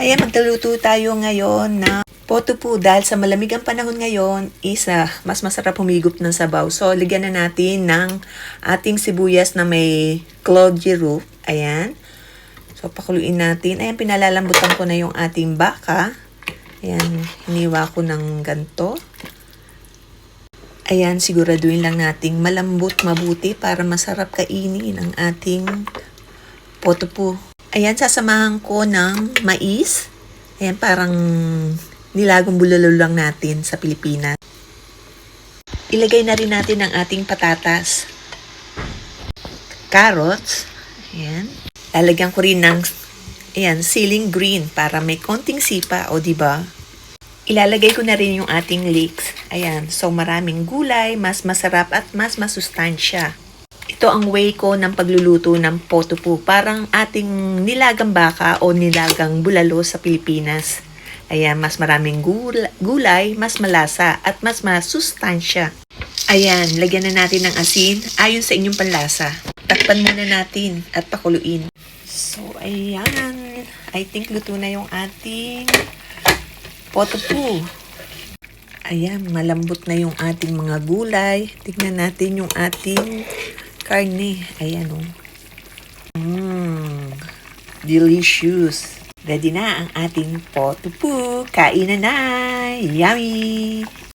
Ayan, magluto tayo ngayon na poto po dahil sa malamig ang panahon ngayon is ah, mas masarap humigop ng sabaw. So, ligyan na natin ng ating sibuyas na may clove root. Ayan. So, pakuluin natin. Ayan, pinalalambutan ko na yung ating baka. Ayan, hiniwa ko ng ganto. Ayan, siguraduhin lang nating malambot mabuti para masarap kainin ang ating poto po. Ayan, sasamahan ko ng mais. Ayan, parang nilagong bulalo lang natin sa Pilipinas. Ilagay na rin natin ang ating patatas. Carrots. Ayan. Lalagyan ko rin ng ayan, ceiling green para may konting sipa, o di ba? Ilalagay ko na rin yung ating leeks. Ayan, so maraming gulay, mas masarap at mas masustansya. Ito ang way ko ng pagluluto ng poto po. Parang ating nilagang baka o nilagang bulalo sa Pilipinas. Ayan, mas maraming gula- gulay, mas malasa at mas masustansya. Ayan, lagyan na natin ng asin ayon sa inyong panlasa. Takpan muna natin at pakuluin. So, ayan. I think luto na yung ating poto po. Ayan, malambot na yung ating mga gulay. Tignan natin yung ating karne. Ayan o. Mmm, delicious. Ready na ang ating poto po. Kain na na. Yummy!